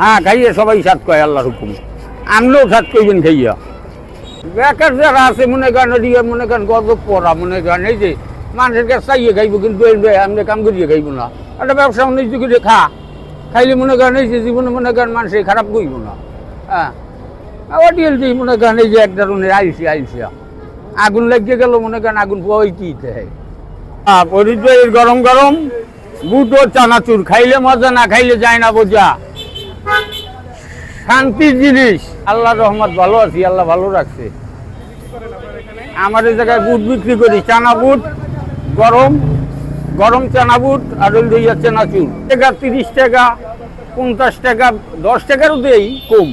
হ্যাঁ খাইয়ে সবাই সাত কয়, আল্লাহর হুকুম। আমরাও সাত কইবেন খাইয়া। বেকার যারা আছে, মনে করেন ওদিকে মনে করেন গজব পড়া মনে করেন এই যে, মানুষের কাছে চাইয়ে খাইব, কিন্তু আমরা কাম করিয়ে খাইব না। একটা ব্যবসা বাণিজ্য করে খা। খাইলে মনে করেন এই যে জীবনে মনে করেন মানুষের খারাপ করিব না। হ্যাঁ। ওটিএল যে মনে করেন এই যে এক ধরনের আইসি আইসি আগুন লাগিয়ে গেল, মনে করেন আগুন পোয়াইতেই হয় হ্যাঁ পরিচয়ের গরম গরম বুট ও চানাচুর, খাইলে মজা, না খাইলে যায় না বোঝা। শান্তির জিনিস। আল্লাহ রহমত, ভালো আছি, আল্লাহ ভালো রাখছে। আমার এই জায়গায় বুট বিক্রি করি, চানা বুট, গরম গরম চানা বুট, আর ওই দইয়া চানাচুর টাকা, তিরিশ টাকা, পঞ্চাশ টাকা, দশ টাকারও দেই, কম।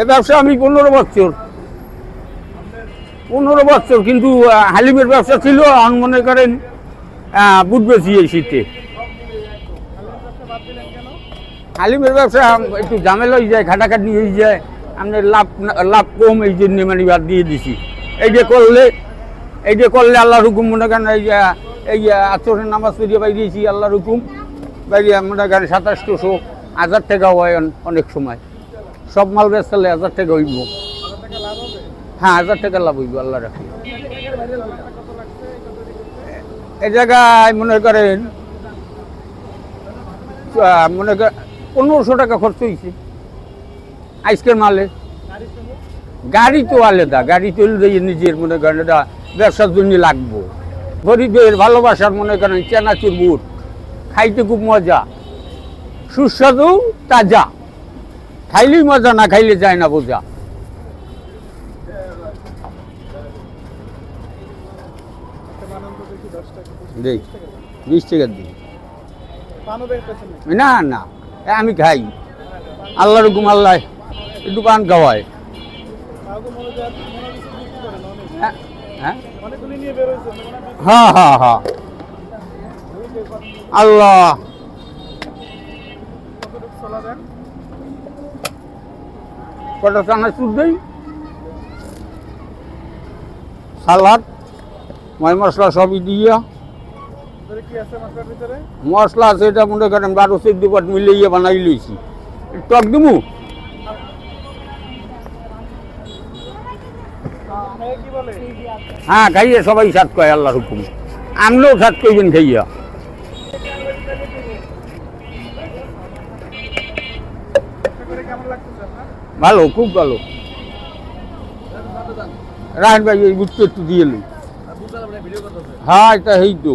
এ ব্যবসা আমি পনেরো বছর। পনেরো বছর, কিন্তু হালিমের ব্যবসা ছিল, এখন মনে করেন বুট বেশি এই শীতে। হালিমের ব্যবসা একটু ঝামেলা হয়ে যায় খাটাখাটি হয়ে যায়। আমাদের লাভ লাভ কম, এই জন্য মানে বাদ দিয়ে দিছি। এই যে করলে, এই যে করলে আল্লাহর হুকুম, মনে করেন এই যে, এই আচরের নামাজ পড়িয়ে বাইরিয়েছি আল্লাহর হুকুম। বাইরে মনে করেন সাতাশশো হাজার টাকা হয় অনেক সময়। সব মাল বেচলে হাজার টাকা হইব। হ্যাঁ হাজার টাকা লাভ হইব, আল্লাহ রাখি। এই জায়গায় মনে করেন মনে করেন পনেরোশো টাকা খরচ হয়েছে আইসক্রিম মালে গাড়ি তো আলাদা গাড়ি চললে নিজের মনে করেন এটা ব্যবসার জন্য লাগবো। গরিবের ভালোবাসার মনে করেন চেনাচুর বুট। খাইতে খুব মজা। সুস্বাদু তাজা। খাইলেই মজা না খাইলে যায় না বোঝা। বিশ টাকা দিই না না। আমি খাই। আল্লাহর হুকুম, আল্লাহ একটু পান খাওয়ায়। হ্যাঁ হ্যাঁ। হ্যাঁ হ্যাঁ হ্যাঁ। আল্লাহ। কটা চানা চুর দেই? সালাদ, ময় মশলা সবই দিয়া। মশলা আছে, এটা মনে করেন বারো চোদ্দ পাট মিলিয়ে বানাই লইছি। টক দিমু? হ্যাঁ খাইয়ে সবাই সাত কয়, আল্লাহর হুকুম। আমরাও সাত কইবেন খাইয়া। ভালো, খুব ভালো। রায়ন ভাই, এই বুঝতে একটু দিয়ে হ্যাঁ এটা হেই তো।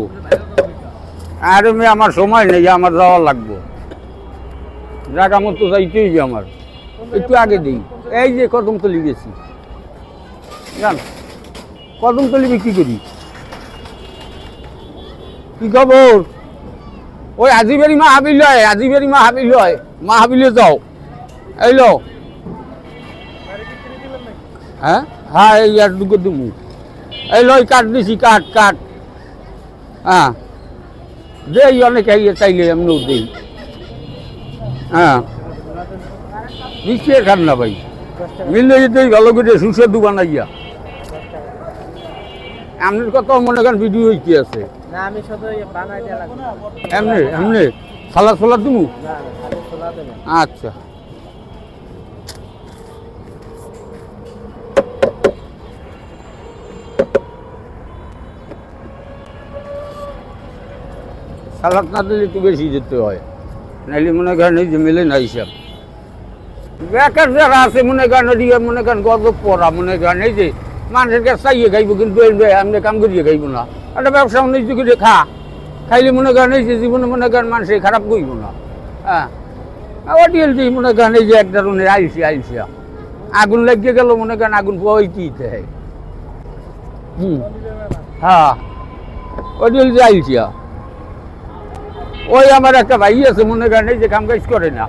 আরে মেয়ে আমার সময় নেই আমার যাওয়া লাগবো। জায়গা মতো যাইতে হইবে আমার। একটু আগে দিই। এই যে কদমতলি গেছি। জান, কদমতলি বিক্রি করি। কি খবর? ওই আজিবাড়ি মা হাবিল হয় আজিবাড়ি মা হাবিল হয় মা হাবিলে যাও। এই লো। হ্যাঁ? হ্যাঁ এই আর দুটো দিমু। এই লয় কাঠ দিছি, কাঠ কাঠ। হ্যাঁ। দেই অনেক চাইলে এমনিও দেই। হ্যাঁ। নিশ্চয় খান না ভাই। মিললে যেতেই ভালো করে সুস্বাদু বানাইয়া। আপনার কথাও মনে করেন ভিডিও হইতে আছে। এমনি এমনি। সালাদ সালাদ দিমু আচ্ছা। সালাদ না দিলে একটু বেশি যেতে হয়। নাইলে মনে করেন এই যে মেলে না হিসাব। বেকার যারা আছে, মনে করেন ওদিকে মনে করেন গজব পড়া মনে করেন এই যে মানুষের কাছে চাইয়ে খাইব, কিন্তু আমরা কাম করিয়ে খাইব না। একটা ব্যবসা বাণিজ্য করে খা। খাইলে মনে করেন এই যে জীবনে মনে করেন মানুষের খারাপ করিব না। হ্যাঁ। ওটিএল যে মনে করেন এই যে এক ধরনের আইসি আইসি আগুন লাগিয়ে গেল, মনে করেন আগুন পোয়াইতেই হয় হুম। হ্যাঁ। ওটিএল যে আইসিয়া ওই আমার একটা ভাই আছে, মনে করেন যে কাম কাজ করে না।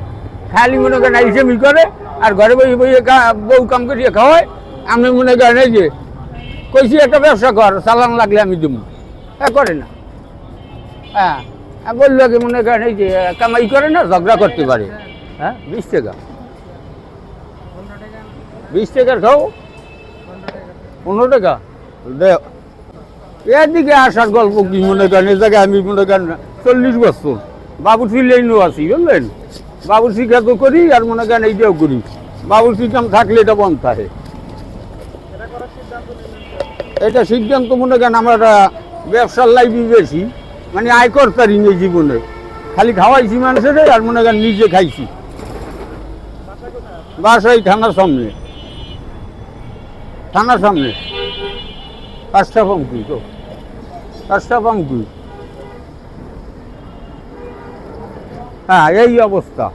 খালি মনে করেন আইসেমি করে, আর ঘরে বই বই বউ কাম করিয়ে খাওয়ায়। আমি মনে করেন যে কইছি, একটা ব্যবসা কর, চালান লাগলে আমি দেবো হ্যাঁ করে না। হ্যাঁ বলল কি, মনে করেন এই যে কামাই করে না, ঝগড়া করতে পারে। হ্যাঁ বিশ টাকা। বিশ টাকার খাও। পনেরো টাকা। এদিকে আসার গল্প কি মনে করেন? এ জায়গায় আমি মনে করেন চল্লিশ বছর। বাবুসি লাইনও আছি, বুঝলেন? বাবুসি কাজ করি আর মনে করেন এইটাও করি। বাবুসি কাম থাকলে এটা বন্ধ থাকে। এটা সিদ্ধান্ত মনে করেন আমার ব্যবসার লাইফই বেশি মানে আয় করতারি নেই জীবনে। খালি খাওয়াইছি মানুষের আর মনে করেন নিজে খাইছি। বাসাই থানার সামনে। থানার সামনে। কাজটা কমপ্লিট ও কাজটা কমপ্লিট হ্যাঁ এই অবস্থা।